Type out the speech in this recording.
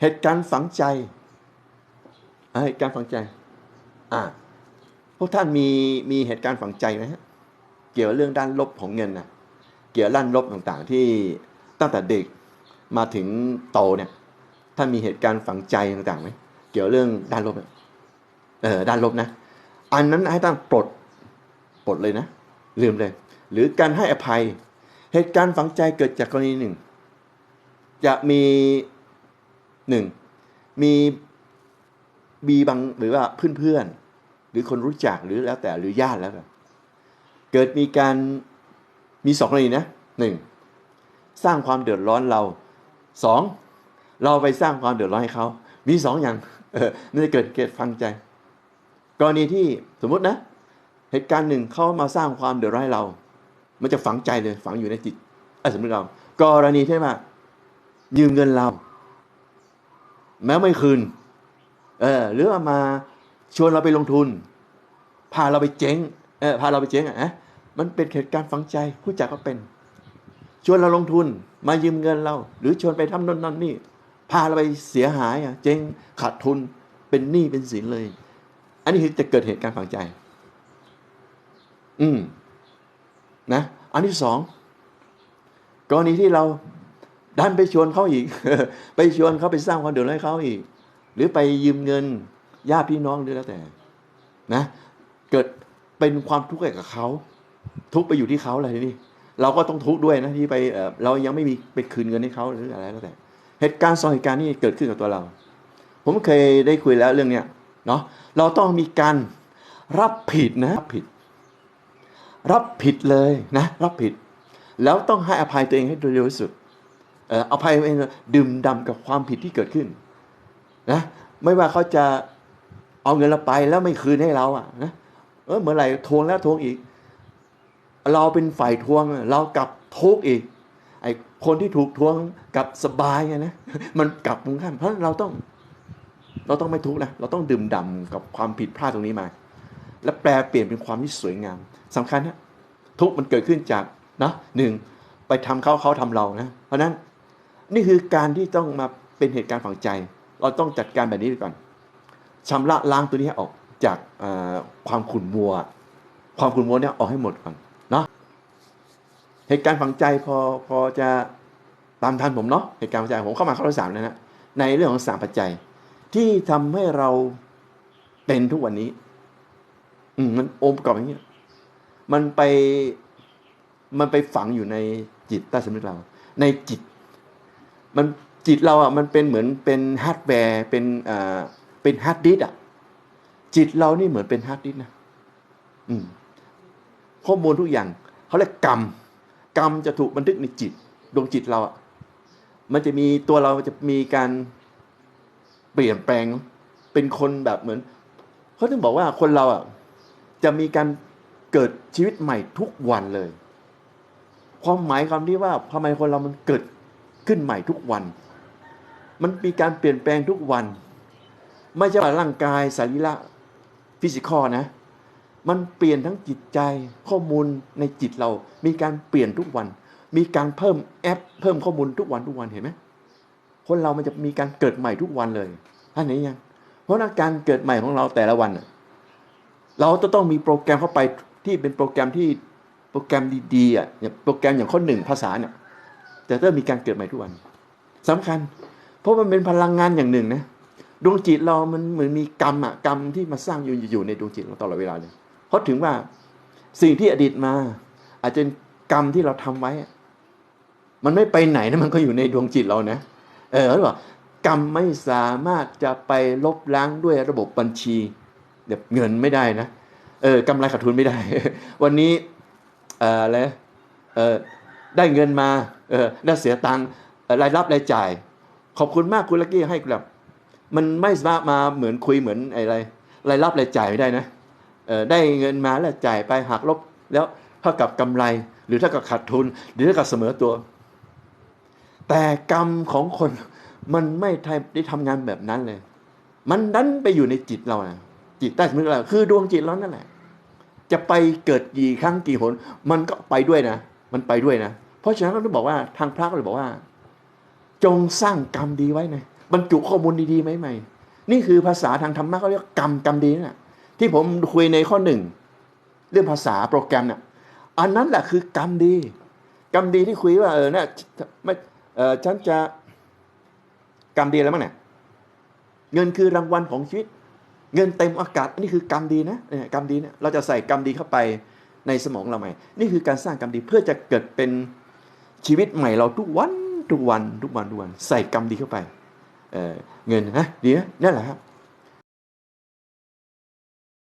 เหตุการณ์ฝังใจอ่าเหตุการณ์ฝังใจ อ่าพวกท่านมีมีเหตุการณ์ฝังใจไหมฮะเกี่ยวกับเรื่องด้านลบของเงินนะเกี่ยวกับด้านลบต่างๆ ที่ตั้งแต่เด็กมาถึงโตเนี่ยท่านมีเหตุการณ์ฝังใจต่างๆไหมเกี่ยวกับเรื่องด้านลบเนี่ยเออด้านลบนะ อันนั้นให้ตั้งปลดปลดเลยนะ ลืมเลย หรือการให้อภัย เหตุการณ์ฝังใจเกิดจากกรณีหนึ่ง จะมี หนึ่งมีบีบางหรือว่าเพื่อนๆหรือคนรู้จักหรือแล้วแต่หรือญาติแล้วเกิดมีการมีสองกรณีนะหนึ่งสร้างความเดือดร้อนเราสองเราไปสร้างความเดือดร้อนให้เขา มีสองอย่างเนี่จะเกิดเกิดฟังใจ กรณีที่สมมตินะ เหตุการณ์หนึ่งเขามาสร้างความเดือดร้อนให้เรา มันจะฝังใจเลยฝังอยู่ในจิตไอสมมติเรา กรณีที่ว่ายืมเงินเรา แม้ไม่คืน เออหรือว่ามาชวนเราไปลงทุน พาเราไปเจ๊งเออพาเราไปเจ๊งอะนะมันเป็นเหตุการณ์ฝังใจผู้จักก็เป็น ชวนเราลงทุนมายืมเงินเรา หรือชวนไปทำนนนนนี่ พาเราไปเสียหายอะเจ๊งขาดทุนเป็นหนี้เป็นสินเลย อันนี้คือจะเกิดเหตุการณ์ฝังใจ อืมนะ อันที่สองกรณีที่เรา ดันไปชวนเขาอีก ไปชวนเขาไปสร้างความเดือดร้อนให้เขาอีก หรือไปยืมเงินญาติพี่น้องหรือแล้วแต่ นะ เกิดเป็นความทุกข์ให้กับเขาทุกข์ไปอยู่ที่เขาอะไรทีนี้เราก็ต้องทุกข์ด้วยนะที่ไปเรายังไม่มีไปคืนเงินให้เขาหรืออะไรแล้วแต่ เหตุการณ์สองเหตุการณ์นี้เกิดขึ้นกับตัวเรา ผมเคยได้คุยแล้วเรื่องเนี้ยเนาะเราต้องมีการรับผิดนะรับผิด รับผิดเลยนะ รับผิด แล้วต้องให้อภัยตัวเองให้โดยเร็วที่สุด อ่อภัยเองดื่มดำกับความผิดที่เกิดขึ้นนะไม่ว่าเขาจะเอาเงินเราไปแล้วไม่คืนให้เราอะนะเออเมื่อไหร่ทวงแล้วทวงอีก เราเป็นฝ่ายทวงเรากลับทุกข์อีกไอคนที่ถูกทวงกลับสบายไงนะมันกลับตรงข้ามเพราะเราต้อง เราต้องไม่ทุกข์นะเราต้องดื่มด่ำกับความผิดพลาดตรงนี้มา และแปลเปลี่ยนเป็นความที่สวยงามสำคัญนะทุกข์มันเกิดขึ้นจากนะหนึ่งไปทำเขาเขาทำเรานะ เพราะนั้น นี่คือการที่ต้องมาเป็นเหตุการณ์ฝังใจ เราต้องจัดการแบบนี้ก่อนชำระล้างตัวนี้ให้ออกจากความขุ่นมัว ความขุ่นมัวเนี่ยออกให้หมดก่อนเนาะเหตุการณ์ฝังใจพอพอจะตามทันผมเนาะเหตุการณ์ฝังใจผมเข้ามาข้อที่สามแล้วนะในเรื่องของสามปัจจัย ที่ทำให้เราเป็นทุกวันนี้ อืมมันองค์ประกอบอย่างเงี้มันไปมันไปฝังอยู่ในจิตใต้สำนึกเรา ในจิต มันจิตเราอะมันเป็นเหมือนเป็นฮาร์ดแวร์เป็นอ่าเป็นฮาร์ดดิสก์อะจิตเรานี่เหมือนเป็นฮาร์ดดิสก์นะอืมข้อมูลทุกอย่างเขาเรียกกรรม กรรมจะถูกบันทึกในจิตดวงจิตเราอะมันจะมีตัวเราจะมีการเปลี่ยนแปลงเป็นคนแบบเหมือนเขาถึงบอกว่าคนเราอะจะมีการเกิดชีวิตใหม่ทุกวันเลย ความหมายคำที่ว่าทำไมคนเรามันเกิด ขึ้นใหม่ทุกวัน มันมีการเปลี่ยนแปลงทุกวัน ไม่ใช่ว่าร่างกายสรีระฟิสิกอลนะ มันเปลี่ยนทั้งจิตใจข้อมูลในจิตเรา มีการเปลี่ยนทุกวัน มีการเพิ่มแอป เพิ่มข้อมูลทุกวันทุกวันเห็นไหมคนเรามันจะมีการเกิดใหม่ทุกวันเลยท่านไหนยัง เพราะว่าการเกิดใหม่ของเราแต่ละวัน เราจะต้องมีโปรแกรมเข้าไปที่เป็นโปรแกรมที่โปรแกรมดีๆอะโปรแกรมอย่างข้อหนึ่งภาษาเนี่ย จะเริ่มมีการเกิดใหม่ทุกวันสำคัญ เพราะมันเป็นพลังงานอย่างหนึ่งนะดวงจิตเรามันเหมือนมีกรรมอะกรรมที่มาสร้างอยู่อยู่ในดวงจิตเราตลอดเวลาเลยเพราะถึงว่าสิ่งที่อดีตมา อาจจะเป็นกรรมที่เราทำไว้ มันไม่ไปไหนนะมันก็อยู่ในดวงจิตเรานะ เออเขาบอกกรรมไม่สามารถจะไปลบล้างด้วยระบบบัญชีเดี๋ยวเงินไม่ได้นะเออกำไรขาดทุนไม่ได้ วันนี้เอ่ออะไรเออ ได้เงินมาเออได้เสียตังค์รายรับรายจ่าย ขอบคุณมากคุณลักกี้ให้ครับ มันไม่สามารถมาเหมือนคุยเหมือนอะไรรายรับรายจ่ายไม่ได้นะเออได้เงินมาแล้วจ่ายไปหักลบแล้วเท่ากับกำไร หรือเท่ากับขาดทุน หรือเท่ากับเสมอตัว แต่กรรมของคนมันไม่ได้ทำงานแบบนั้นเลย มันดันไปอยู่ในจิตเรานะจิตใต้สำนึกเราคือดวงจิตเรานั่นแหละจะไปเกิดกี่ครั้งกี่หน มันก็ไปด้วยนะ มันไปด้วยนะ ราะฉะนั้นเราต้องบอกว่าทางพระก็เลยบอกว่า จงสร้างกรรมดีไว้นะบรรจุข้อมูลดีๆไหมใหม่นี่คือภาษาทางธรรมะเขาเรียกกรรมกรรมดีนะที่ผมคุยในข้อหนึ่งเรื่องภาษาโปรแกรมเนี่ยอันนั้นแหละคือกรรมดี กรรมดีที่คุยว่าเออเนี่ยไม่เออฉันจะกรรมดีอะไรบ้างเนี่ยเงินคือรางวัลของชีวิต เงินเต็มอากาศนี่คือกรรมดีนะเนี่ยกรรมดีเนี่ยเราจะใส่กรรมดีเข้าไปในสมองเราใหม่ นี่คือการสร้างกรรมดีเพื่อจะเกิดเป็น ชีวิตใหม่เราทุกวันทุกวันทุกวันทุกวันใส่กรรมดีเข้าไปเเงินนะดีนะนั่นแหละครับ